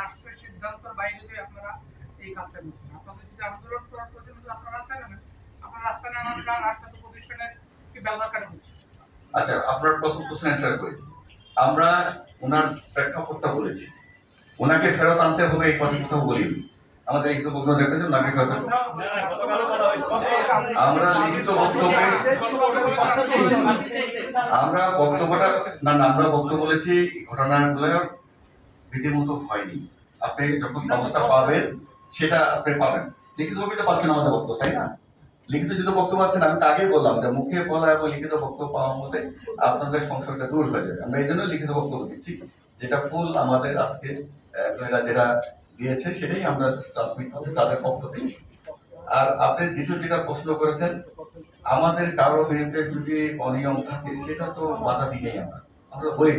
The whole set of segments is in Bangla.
রাষ্ট্রের সিদ্ধান্তের বাইরে যে আপনারা এই কাজটা করছেন। আপনাদের যদি আন্দোলন করার প্রয়োজন আপনারা রাস্তায় নামেন, আপনারা রাস্তায় নামার রাস্তা তো প্রতিষ্ঠানের কি ব্যবহার কেন হচ্ছে? আচ্ছা আপনার প্রথম প্রশ্ন অ্যান্সার করি। আমরা ওনার প্রেক্ষাপটটা বলেছি। ওনাকে ফেরত আনতে হবে এই কথা কোথাও বলিনি। আমাদের তো বক্তব্য দেখেছেন, ওনাকে ফেরত আমরা লিখিত বক্তব্যে আমরা বক্তব্যটা না না, আমরা বক্তব্য বলেছি ঘটনাগুলো রীতিমতো হয়নি। আপনি যখন ব্যবস্থা পাবেন, সেটা আপনি পাবেন। লিখিত তো পাচ্ছেন আমাদের বক্তব্য, তাই না? লিখিত যদি বক্তব্য পাচ্ছেন, আমি তো আগেই বললাম যে মুখে বলা এবং লিখিত বক্তব্য পাওয়ার মধ্যে আপনাদের সংশয়টা দূর হয়ে যাবে। আমরা এই জন্য লিখিত বক্তব্য দিচ্ছি। যেটা ফুল আমাদের আজকে যেটা দিয়েছে, সেটাই আমরা ট্রান্সমিট করছি তাদের পক্ষ থেকে। আর আপনি দ্বিতীয় যেটা প্রশ্ন করেছেন, আমাদের কারও বিরুদ্ধে যদি অনিয়ম থাকে, সেটা তো বাধা দিকেই আমরা। আমরা বলি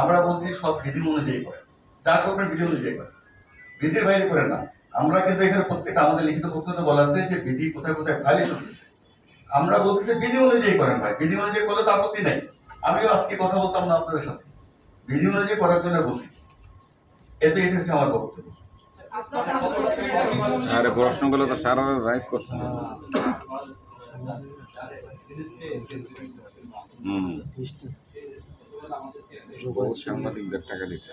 আমরা বলছি সব বিধি অনুযায়ী করে যা করবেন বিধি অনুযায়ী করেন বিধির বাইরে করে না। আমরা কিন্তু এখানে প্রত্যেকটা আমাদের লিখিত বক্তব্য বলা আছে যে বিধি কোথায় কোথায় ভাইলেশন হচ্ছে। আমরা বলতেছি বিধি অনুযায়ী করেন ভাই। বিধি অনুযায়ী করলে তো আপত্তি নাই। আমিও আজকে কথা বলতাম না আপনাদের সাথে। বিধি অনুযায়ী করার জন্য বলছি। এতে এটা হচ্ছে আমার বক্তব্য। আরে প্রশ্নগুলো তো সারা রাইট প্রশ্ন হুম। সাংবাদিকদের টাকা দিতে।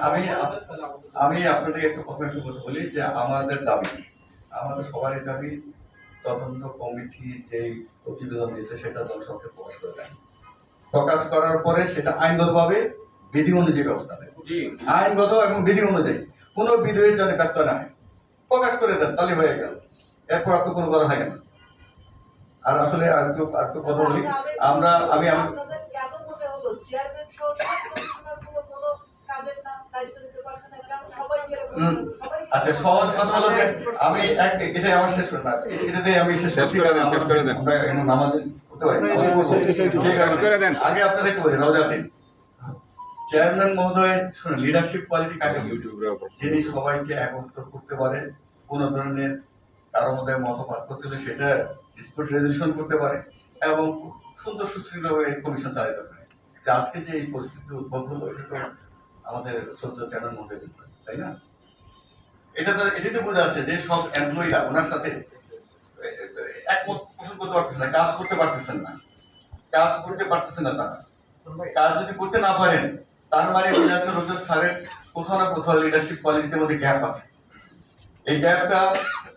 আমি আমি আপনাদের একটা কথা একটু বলতে বলি যে আমাদের দাবি আমাদের সবারই দাবি তদন্ত কমিটি যে প্রতিবেদন দিয়েছে সেটা জনসংখ্যা প্রকাশ করে দেয়। প্রকাশ করার পরে সেটা আইনগতভাবে বিধি অনুযায়ী ব্যবস্থা নেয়। আইনগত এবং বিধি অনুযায়ী। কোনো বিধি যেন ব্যর্থ না। হয় প্রকাশ করে দেন তাহলে হয়ে গেল। এরপর আর তো কোনো কথা থাকে না। আর আসলে আর একটু আর একটু কথা বলি আমরা আমি হলো চেয়ারম্যান সহ সব কমিশনারগুলো কোনো কাজের না দায়িত্ব দিতে পারছে না কেন সবাই আচ্ছা সহজ কথা হলো যে আমি এটাই আমার শেষ কথা। এটাতে আমি শেষ শেষ করে দেন, শেষ করে দেন। আমরা এখন নামাজ পড়তে পারি। শেষ করে দেন। আগে আপনাদেরকে বলি রওজা দিন। চেয়ারম্যান মহোদয় শুনুন লিডারশিপ কোয়ালিটি কাকে যিনি সবাইকে একত্র করতে পারে কোন ধরনের কারও মধ্যে মত করতে হলে সেটা ডিসপুট রেজলিউশন করতে পারে এবং সুন্দর সুশৃঙ্খলভাবে কমিশন চালাতে তো আজকে যে এই পরিস্থিতি উদ্ভব হলো, এটা তো আমাদের সদ্য চ্যানেল মধ্যে তাই না? এটা তো, এটাই তো বোঝা যে সব এমপ্লয়িরা ওনার সাথে, একমত পোষণ করতে পারতেছেন না, কাজ করতে পারতেছেন না। কাজ করতে পারতেছেন না তারা। কাজ যদি করতে না পারেন, তার মানে বোঝা যাচ্ছে স্যারের কোথাও না কোথাও লিডারশিপ কোয়ালিটির মধ্যে গ্যাপ আছে। এই গ্যাপটা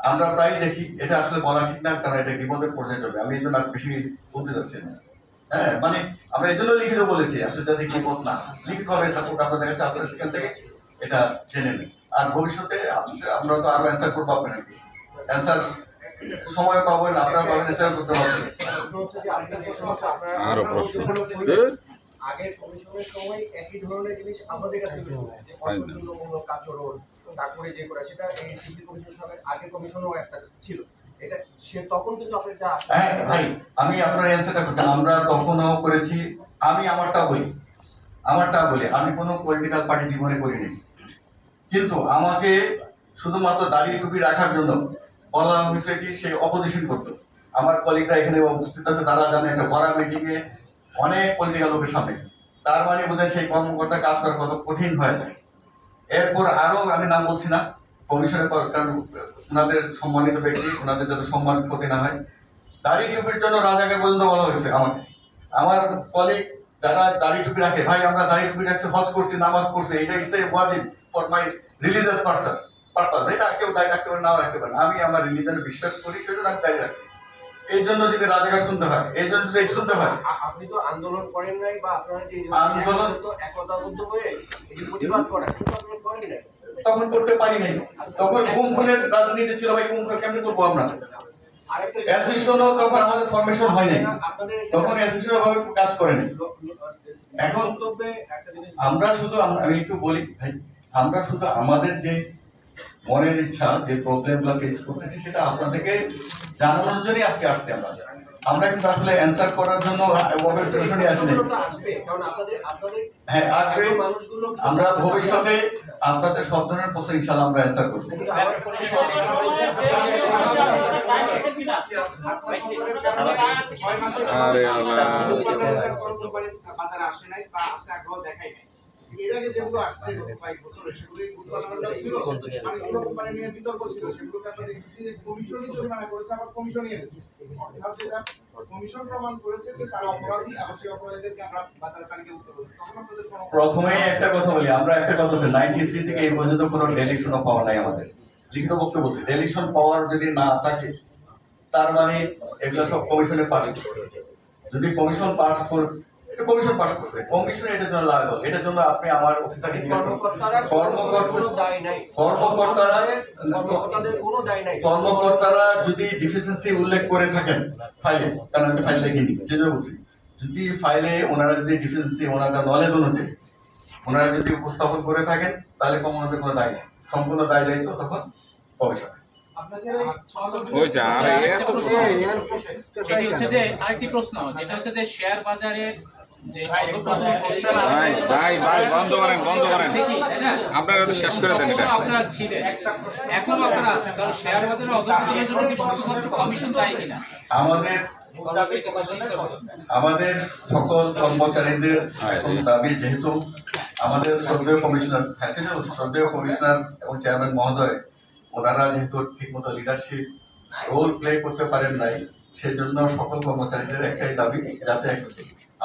আমরা প্রায় দেখি, এটা আসলে বলা ঠিক না, কারণ এটা বিপদের পর্যায়ে যাবে আমি এই জন্য বেশি বলতে যাচ্ছি না। হ্যাঁ মানে আমরা এই জন্য লিখিত বলেছি আসলে যাতে বিপদ না। লিখিত ভাবে থাকুক আপনাদের কাছে আপনারা সেখান থেকে এটা জেনে নিন আর ভবিষ্যতে আমরা তো আরও অ্যান্সার করব আপনাকে। অ্যান্সার সময় পাবেন আপনারা পাবেন অ্যান্সার করতে পারবেন। আরও প্রশ্ন। আগের কমিশনের সময় একই ধরনের জিনিস আমাদের কাছে ছিল যে আচরণ তারপরে যে করা সেটা এই সিটি কমিশন আগের কমিশনও একটা ছিল। হ্যাঁ আমি আপনার অ্যান্সারটা করছি। আমরা তখনও করেছি, আমি আমারটা বলি। আমারটা বলি। আমি কোনো পলিটিক্যাল পার্টি জীবনে করিনি। কিন্তু আমাকে শুধুমাত্র দাড়ি টুপি রাখার জন্য বলা কি সে অপোজিশন করতো? আমার কলিগরা এখানে উপস্থিত আছে, তারা জানে, একটা ভরা মিটিং এ অনেক পলিটিক্যাল লোকের সামনে। তার মানে বোধহয় সেই কর্মকর্তা কাজ করা কত কঠিন হয়ে যায়। এরপর আরও আমি নাম বলছি না। কমিশনের পর, কারণ ওনাদের সম্মানিত ব্যক্তি, ওনাদের যাতে সম্মান ক্ষতি না হয়, দাড়ি টুপির জন্য রাজাকে পর্যন্ত বলা হয়েছে আমাকে। আমার কলিগ যারা দাড়ি টুপি রাখে, ভাই, আমরা দাড়ি টুপি রাখছি, হজ করছি, নামাজ করছি এটা ইসে ওয়াজিব for my religious purpose purpose এটা কেউ দাঁড়িয়ে রাখতে পারে, নাও রাখতে পারে আমি আমার রিলিজনে বিশ্বাস করি, সেজন্য আমি দাঁড়িয়ে রাখছি। এই জন্য যদি রাজাকে শুনতে হয় এই জন্য যদি শুনতে হয়। আপনি তো আন্দোলন করেন নাই বা আপনারা যে আন্দোলন- তো একতাবদ্ধ হয়ে এই প্রতিবাদ করেন করেন নাই? তখন করতে পারি নাই। তখন গুম খুনের রাজনীতি ছিল ভাই গুম কেমনি করব আমরা? অ্যাসোসিয়েশনও তখন আমাদের ফরমেশন হয় নাই। তখন অ্যাসোসিয়েশন ভাবে কাজ করেনি এখন আমরা শুধু আমি একটু বলি ভাই আমরা শুধু আমাদের যে মনের ইচ্ছা যে প্রবলেমগুলো ফেস করতেছি সেটা আপনাদেরকে জানানোর জন্যই আজকে আসছি আমরা। আমরা কিন্তু আসলে অ্যান্সার করার জন্য অপেক্ষণে আসিনি। তো আসবে কারণ আপনাদের আপনাদের হ্যাঁ আসবে। আমরা ভবিষ্যতে আপনাদের সব ধরনের প্রশ্ন ইনশাল্লাহ আমরা অ্যান্সার করব। আরে আল্লাহ। বাজারে আসে নাই বা আসতে আগ্রহ দেখাই নাই। এর আগে যেগুলো আসছে গত কয়েক বছরে সেগুলো গুড পার্লামেন্টাল ছিল। অনেকগুলো কোম্পানি নিয়ে বিতর্ক ছিল সেগুলোকে আমরা দেখছি যে কমিশনই জরিমানা করেছে আবার কমিশনই এনেছে। অর্থাৎ যেটা কমিশন প্রমাণ করেছে যে তারা অপরাধী আবার সেই অপরাধীদেরকে আমরা বাজার তালিকাভুক্ত করেছি। তখন প্রথমে একটা কথা বলি আমরা একটা কথা বলছি নাইনটি থ্রি থেকে এই পর্যন্ত কোনো ডেলিশনও পাওয়া নাই আমাদের। লিখিত বক্তব্য বলছি ডেলিশন পাওয়ার যদি না থাকে তার মানে এগুলো সব কমিশনে পাস যদি কমিশন পাস করে কমিশন পাস করছে। কমিশন এটার জন্য এটার জন্য আপনি আমার অফিসারকে জিজ্ঞেস করুন। কর্মকর্তারা কর্মকর্তা কোনো দায় নাই। কর্মকর্তারা কর্মকর্তাদের কোনো দায় নাই। কর্মকর্তারা যদি ডিফিসিয়েন্সি উল্লেখ করে থাকেন ফাইলে কারণ আমি ফাইল দেখিনি সেজন্য বলছি। যদি ফাইলে ওনারা যদি ডিফিসিয়েন্সি ওনারা নলেজ অনুযায়ী ওনারা যদি উপস্থাপন করে থাকেন তাহলে কমানোতে কোনো দায় নেই। সম্পূর্ণ দায় দায়িত্ব তখন কমিশন যে আরেকটি প্রশ্ন যেটা হচ্ছে যে শেয়ার বাজারের ভাই ভাই ভাই বন্ধ করেন বন্ধ করেন? আপনারা তো শেষ করে দেন এটা। আপনারা ছিলেন। এখনও আপনারা আছেন কারণ শেয়ার বাজারের অধঃপতনের জন্য কি শুধুমাত্র কমিশন দায়ী কিনা? আমাদের আমাদের সকল কর্মচারীদের এখন দাবি যেহেতু আমাদের শ্রদ্ধেয় কমিশনার হ্যাঁ শ্রদ্ধেয় কমিশনার এবং চেয়ারম্যান মহোদয় ওনারা যেহেতু ঠিকমতো লিডারশিপ রোল প্লে করতে পারেন নাই সেজন্য সকল কর্মচারীদের একটাই দাবি যাতে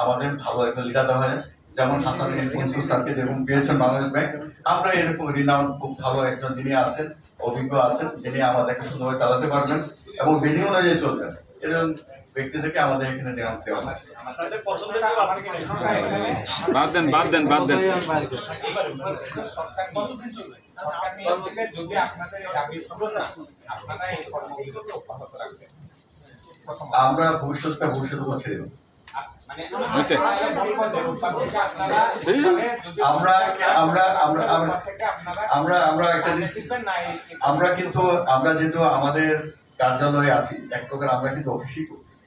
আমাদের ভালো একজন লিডার দেওয়া হয়। যেমন হাসান মনসুর স্যারকে যেরকম পেয়েছেন বাংলাদেশ ব্যাংক। আমরা এরকম রিনাউন্ড খুব ভালো একজন যিনি আছেন অভিজ্ঞ আছেন যিনি আমাদেরকে সুন্দরভাবে চালাতে পারবেন এবং বিধি অনুযায়ী চলবেন। এরকম ব্যক্তিদেরকে আমাদের এখানে দেওয়া দেওয়া হয়। বাদ দেন বাদ দেন বাদ দেন। যদি আপনাদের দাবি পূরণ না আপনারা এই কর্মগুলোকে অব্যাহত রাখবেন। আমরা ভবিষ্যৎটা ভবিষ্যৎ দেবো। মানে একটা আমরা কিন্তু আমরা যেহেতু আমাদের কার্যালয়ে আছি এক প্রকার আমরা কিন্তু অফিসই করতেছি।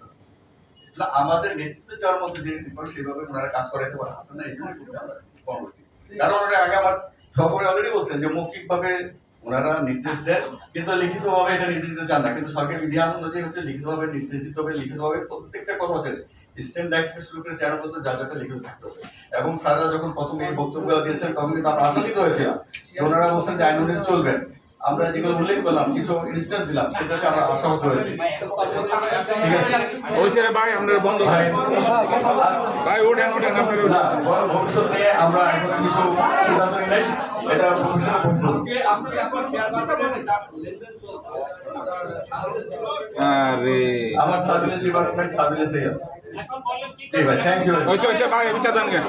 না, আমাদের নেতৃত্ব দেওয়ার মধ্যে যে রিপোর্ট সেভাবে ওনারা কাজ করাইতে পারে আসলে না এই জন্যই করছে আমরা কর্মবিরতি কারণ ওরা আগে আমার সফরে অলরেডি বলছেন যে মৌখিক ভাবে ওনারা নির্দেশ দেন কিন্তু লিখিত ভাবে এটা নির্দেশ দিতে চান না। কিন্তু সরকারি বিধান অনুযায়ী হচ্ছে লিখিত ভাবে নির্দেশ দিতে হবে লিখিত ভাবে প্রত্যেকটা কর্মচারী স্ট্যান্ড ডাইরেক্ট থেকে শুরু করে চেয়ার পর্যন্ত যা যাতে লিখিত থাকতে হবে। এবং স্যাররা যখন প্রথম এই বক্তব্য দিয়েছেন তখন কিন্তু আমরা আশান্বিত হয়েছিলাম ওনারা বলছেন যে আইন অনুযায়ী চলবেন। আমরা যেগুলো উল্লেখ করলাম কিছু ইনস্টেন্স দিলাম সেটাকে আমরা আশাহত হয়েছি। ঠিক আছে? ওই ছেড়ে ভাই আপনারা বন্ধ ভাই, ওঠেন ওঠেন আপনারা না, ভবিষ্যৎ নিয়ে আমরা এখন কিছু সিদ্ধান্ত নিই এটা প্রশ্ন। আরে। আমার সার্ভিলেন্স ডিপার্টমেন্ট সার্ভিলেন্সেই আছে। ঠিক ভাই থ্যাংক ইউ ওইসে ওইসে ভাই ওইটা জান গে।